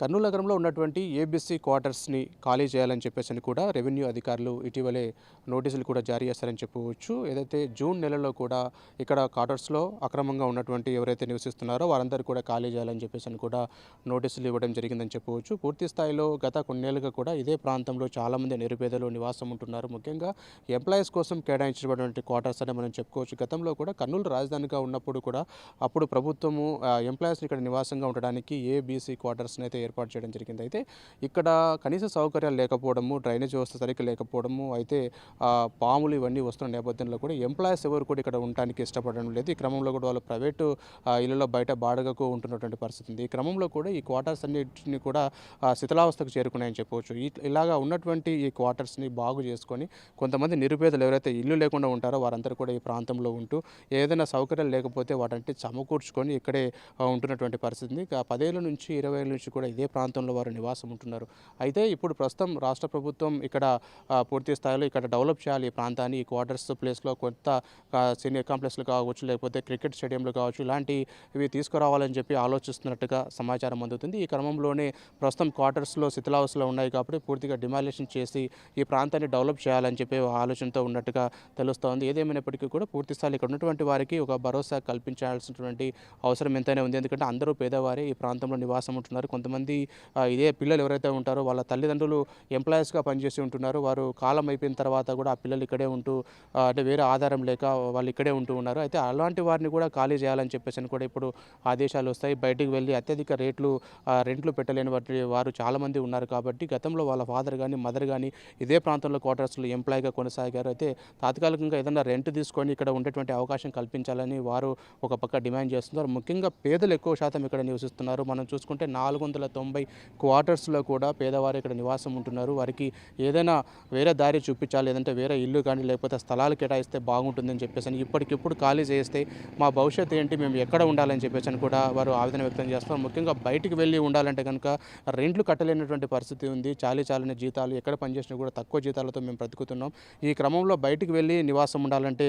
కర్నూలు నగరంలో ఉన్నటువంటి ఏబీసీ క్వార్టర్స్ని ఖాళీ చేయాలని చెప్పేసి అని కూడా రెవెన్యూ అధికారులు ఇటీవలే నోటీసులు కూడా జారీ చేస్తారని చెప్పవచ్చు. ఏదైతే జూన్ నెలలో కూడా ఇక్కడ క్వార్టర్స్లో అక్రమంగా ఉన్నటువంటి ఎవరైతే నివసిస్తున్నారో వారందరూ కూడా ఖాళీ చేయాలని చెప్పేసి అని కూడా నోటీసులు ఇవ్వడం జరిగిందని చెప్పవచ్చు. పూర్తి స్థాయిలో గత కొన్నేళ్ళుగా కూడా ఇదే ప్రాంతంలో చాలామంది నిరుపేదలు నివాసం ఉంటున్నారు. ముఖ్యంగా ఎంప్లాయీస్ కోసం కేటాయించినటువంటి క్వార్టర్స్ అని మనం చెప్పుకోవచ్చు. గతంలో కూడా కర్నూలు రాజధానిగా ఉన్నప్పుడు కూడా అప్పుడు ప్రభుత్వము ఎంప్లాయీస్ని ఇక్కడ నివాసంగా ఉండడానికి ఏబీసీ క్వార్టర్స్ని అయితే ఏర్పాటు చేయడం జరిగింది. అయితే ఇక్కడ కనీస సౌకర్యాలు లేకపోవడము డ్రైనేజ్ వ్యవస్థ సరిగ్గా లేకపోవడము అయితే పాములు ఇవన్నీ వస్తున్న నేపథ్యంలో కూడా ఎంప్లాయీస్ ఎవరు కూడా ఇక్కడ ఉండడానికి ఇష్టపడడం లేదు. ఈ క్రమంలో కూడా వాళ్ళు ప్రైవేటు ఇళ్ళలో బయట బాడగకు ఉంటున్నటువంటి పరిస్థితి ఉంది. ఈ క్రమంలో కూడా ఈ క్వార్టర్స్ అన్నిటిని కూడా శిథిలావస్థకు చేరుకున్నాయని చెప్పవచ్చు. ఇలాగా ఉన్నటువంటి ఈ క్వార్టర్స్ని బాగు చేసుకొని కొంతమంది నిరుపేదలు ఎవరైతే ఇల్లు లేకుండా ఉంటారో వారందరూ కూడా ఈ ప్రాంతంలో ఉంటూ ఏదైనా సౌకర్యాలు లేకపోతే వాటంటే సమకూర్చుకొని ఇక్కడే ఉంటున్నటువంటి పరిస్థితి ఉంది. పదేళ్ళ నుంచి ఇరవై ఏళ్ళ నుంచి కూడా ఇదే ప్రాంతంలో వారు నివాసం ఉంటున్నారు. అయితే ఇప్పుడు ప్రస్తుతం రాష్ట్ర ప్రభుత్వం ఇక్కడ పూర్తి స్థాయిలో ఇక్కడ డెవలప్ చేయాలి ఈ ప్రాంతాన్ని. ఈ క్వార్టర్స్ ప్లేస్లో కొత్త సీనియర్ కాంప్లెక్స్లు కావచ్చు లేకపోతే క్రికెట్ స్టేడియంలు కావచ్చు ఇలాంటివి తీసుకురావాలని చెప్పి ఆలోచిస్తున్నట్టుగా సమాచారం అందుతుంది. ఈ క్రమంలోనే ప్రస్తుతం క్వార్టర్స్లో శిథిలావస్థలో ఉన్నాయి కాబట్టి పూర్తిగా డిమాలిషన్ చేసి ఈ ప్రాంతాన్ని డెవలప్ చేయాలని చెప్పి ఆలోచనతో ఉన్నట్టుగా తెలుస్తోంది. ఏదేమైనప్పటికీ కూడా పూర్తి స్థాయిలో ఇక్కడ ఉన్నటువంటి వారికి ఒక భరోసా కల్పించాల్సినటువంటి అవసరం ఎంతైనా ఉంది. ఎందుకంటే అందరూ పేదవారే ఈ ప్రాంతంలో నివాసం ఉంటున్నారు. కొంతమంది మంది ఇదే పిల్లలు ఎవరైతే ఉంటారో వాళ్ళ తల్లిదండ్రులు ఎంప్లాయీస్గా పనిచేసి ఉంటున్నారు. వారు కాలం అయిపోయిన తర్వాత కూడా ఆ పిల్లలు ఇక్కడే ఉంటూ అంటే వేరే ఆధారం లేక వాళ్ళు ఇక్కడే ఉంటూ ఉన్నారు. అయితే అలాంటి వారిని కూడా ఖాళీ చేయాలని చెప్పేసి అని కూడా ఇప్పుడు ఆదేశాలు వస్తాయి. బయటికి వెళ్ళి అత్యధిక రేట్లు రెంట్లు పెట్టలేని వాటి వారు చాలామంది ఉన్నారు కాబట్టి గతంలో వాళ్ళ ఫాదర్ కానీ మదర్ కానీ ఇదే ప్రాంతంలో క్వార్టర్స్లో ఎంప్లాయీగా కొనసాగారు. అయితే తాత్కాలికంగా ఏదైనా రెంట్ తీసుకొని ఇక్కడ ఉండేటువంటి అవకాశం కల్పించాలని వారు ఒక పక్క డిమాండ్ చేస్తున్నారు. ముఖ్యంగా పేదలు ఎక్కువ శాతం ఇక్కడ నివసిస్తున్నారు. మనం చూసుకుంటే నాలుగు వందల తొంభై క్వార్టర్స్లో కూడా పేదవారు ఇక్కడ నివాసం ఉంటున్నారు. వారికి ఏదైనా వేరే దారి చూపించాలి లేదంటే వేరే ఇల్లు కానీ లేకపోతే స్థలాలు కేటాయిస్తే బాగుంటుందని చెప్పేసి అని ఇప్పటికిప్పుడు ఖాళీ చేస్తే మా భవిష్యత్తు ఏంటి మేము ఎక్కడ ఉండాలని చెప్పేసి అని కూడా వారు ఆవేదన వ్యక్తం చేస్తారు ముఖ్యంగా బయటికి వెళ్ళి ఉండాలంటే కనుక రెంట్లు కట్టలేనటువంటి పరిస్థితి ఉంది. చాలీ చాలని జీతాలు ఎక్కడ పనిచేసినా కూడా తక్కువ జీతాలతో మేము బ్రతుకుతున్నాం. ఈ క్రమంలో బయటికి వెళ్ళి నివాసం ఉండాలంటే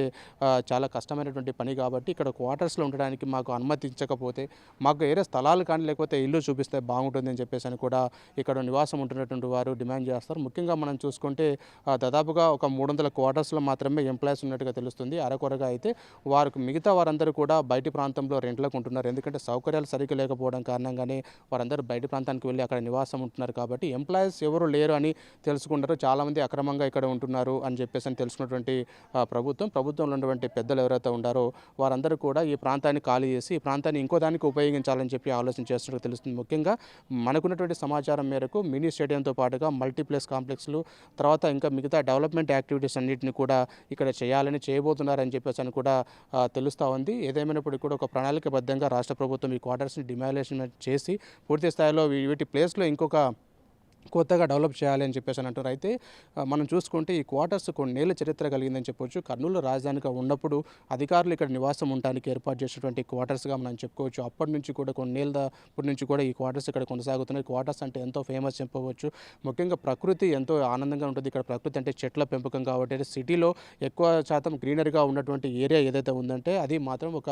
చాలా కష్టమైనటువంటి పని కాబట్టి ఇక్కడ క్వార్టర్స్లో ఉండడానికి మాకు అనుమతించకపోతే మాకు వేరే స్థలాలు కానీ లేకపోతే ఇల్లు చూపిస్తే బాగుంటుంది. ఉంటుందని చెప్పేసి అని కూడా ఇక్కడ నివాసం ఉంటున్నటువంటి వారు డిమాండ్ చేస్తారు. ముఖ్యంగా మనం చూసుకుంటే దాదాపుగా ఒక మూడు వందల క్వార్టర్స్లో మాత్రమే ఎంప్లాయీస్ ఉన్నట్టుగా తెలుస్తుంది. అరకొరగా అయితే వారికి మిగతా వారందరూ కూడా బయటి ప్రాంతంలో రెంట్లకు ఉంటున్నారు. ఎందుకంటే సౌకర్యాలు సరిగ్గా లేకపోవడం కారణంగానే వారందరూ బయట ప్రాంతానికి వెళ్ళి అక్కడ నివాసం ఉంటున్నారు కాబట్టి ఎంప్లాయీస్ ఎవరు లేరు అని తెలుసుకుంటారు. చాలామంది అక్రమంగా ఇక్కడ ఉంటున్నారు అని చెప్పేసి అని తెలుసుకున్నటువంటి ప్రభుత్వం ప్రభుత్వంలో ఉన్నటువంటి పెద్దలు ఎవరైతే ఉన్నారో వారందరూ కూడా ఈ ప్రాంతాన్ని ఖాళీ చేసి ఈ ప్రాంతాన్ని ఇంకో దానికి ఉపయోగించాలని చెప్పి ఆలోచన చేస్తున్నట్టు తెలుస్తుంది. ముఖ్యంగా మనకున్నటువంటి సమాచారం మేరకు మినీ స్టేడియంతో పాటుగా మల్టీప్లెక్స్ కాంప్లెక్స్లు తర్వాత ఇంకా మిగతా డెవలప్మెంట్ యాక్టివిటీస్ అన్నింటిని కూడా ఇక్కడ చేయాలని చేయబోతున్నారని చెప్పేసి అని కూడా తెలుస్తూ ఉంది. ఏదేమైనప్పటికీ కూడా ఒక ప్రణాళికబద్ధంగా రాష్ట్ర ప్రభుత్వం ఈ క్వార్టర్స్ని డిమాలేషన్ చేసి పూర్తి స్థాయిలో వీటి ప్లేస్లో ఇంకొక కొత్తగా డెవలప్ చేయాలి అని చెప్పేసి అని అంటారు అయితే మనం చూసుకుంటే ఈ క్వార్టర్స్ కొన్నేళ్ళ చరిత్ర కలిగిందని చెప్పొచ్చు. కర్నూలు రాజధానిగా ఉన్నప్పుడు అధికారులు ఇక్కడ నివాసం ఉండడానికి ఏర్పాటు చేసినటువంటి క్వార్టర్స్గా మనం చెప్పుకోవచ్చు. అప్పటి నుంచి కూడా కొన్నేళ్ళ అప్పటి నుంచి కూడా ఈ క్వార్టర్స్ ఇక్కడ కొనసాగుతున్నాయి. క్వార్టర్స్ అంటే ఎంతో ఫేమస్ చెప్పవచ్చు. ముఖ్యంగా ప్రకృతి ఎంతో ఆనందంగా ఉంటుంది. ఇక్కడ ప్రకృతి అంటే చెట్ల పెంపకం కాబట్టి సిటీలో ఎక్కువ శాతం గ్రీనరీగా ఉన్నటువంటి ఏరియా ఏదైతే ఉందంటే అది మాత్రం ఒక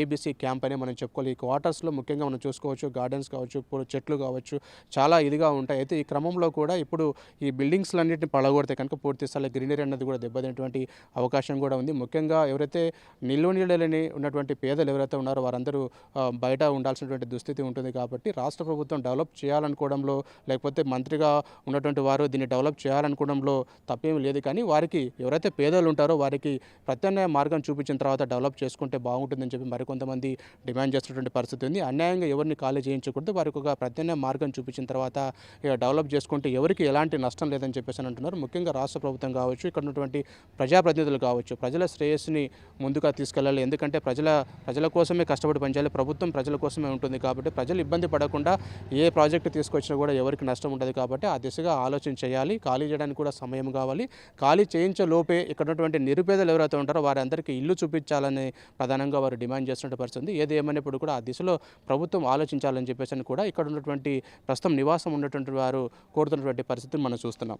ఏబీసీ క్యాంప్ అనే మనం చెప్పుకోవాలి. ఈ క్వార్టర్స్లో ముఖ్యంగా మనం చూసుకోవచ్చు. గార్డెన్స్ కావచ్చు పూల చెట్లు కావచ్చు చాలా ఇదిగా ఉంటాయి. అయితే క్రమంలో కూడా ఇప్పుడు ఈ బిల్డింగ్స్లన్నింటిని పడగొడితే కనుక పూర్తి స్థాయి గ్రీనరీ అన్నది కూడా దెబ్బతినటువంటి అవకాశం కూడా ఉంది. ముఖ్యంగా ఎవరైతే నిల్వ నీళ్ళని ఉన్నటువంటి పేదలు ఎవరైతే ఉన్నారో వారందరూ బయట ఉండాల్సినటువంటి దుస్థితి ఉంటుంది కాబట్టి రాష్ట్ర ప్రభుత్వం డెవలప్ చేయాలనుకోవడంలో లేకపోతే మంత్రిగా ఉన్నటువంటి వారు దీన్ని డెవలప్ చేయాలనుకోవడంలో తప్పేం లేదు. కానీ వారికి ఎవరైతే పేదలు ఉంటారో వారికి ప్రత్యామ్నాయ మార్గం చూపించిన తర్వాత డెవలప్ చేసుకుంటే బాగుంటుందని చెప్పి మరికొంతమంది డిమాండ్ చేస్తున్నటువంటి పరిస్థితి ఉంది. అన్యాయంగా ఎవరిని ఖాళీ చేయించకూడదు. వారికి ఒక ప్రత్యామ్నాయ మార్గం చూపించిన తర్వాత డెవలప్ డెవలప్ చేసుకుంటే ఎవరికి ఎలాంటి నష్టం లేదని చెప్పేసి అంటున్నారు. ముఖ్యంగా రాష్ట్ర ప్రభుత్వం కావచ్చు ఇక్కడ ఉన్నటువంటి ప్రజాప్రతినిధులు కావచ్చు ప్రజల శ్రేయస్సుని ముందుగా తీసుకెళ్ళాలి. ఎందుకంటే ప్రజల ప్రజల కోసమే కష్టపడి పనిచేయాలి. ప్రభుత్వం ప్రజల కోసమే ఉంటుంది కాబట్టి ప్రజలు ఇబ్బంది పడకుండా ఏ ప్రాజెక్టు తీసుకొచ్చినా కూడా ఎవరికి నష్టం ఉండదు కాబట్టి ఆ దిశగా ఆలోచన చేయాలి. ఖాళీ చేయడానికి కూడా సమయం కావాలి. ఖాళీ చేయించే లోపే ఇక్కడ ఉన్నటువంటి నిరుపేదలు ఎవరైతే ఉంటారో వారందరికీ ఇల్లు చూపించాలని ప్రధానంగా వారు డిమాండ్ చేస్తున్న పరిస్థితి ఉంది ఏది ఏమైనప్పుడు కూడా ఆ దిశలో ప్రభుత్వం ఆలోచించాలని చెప్పేసి అని కూడా ఇక్కడ ఉన్నటువంటి ప్రస్తుతం నివాసం ఉన్నటువంటి వారు కోరుతున్నటువంటి పరిస్థితిని మనం చూస్తున్నాం.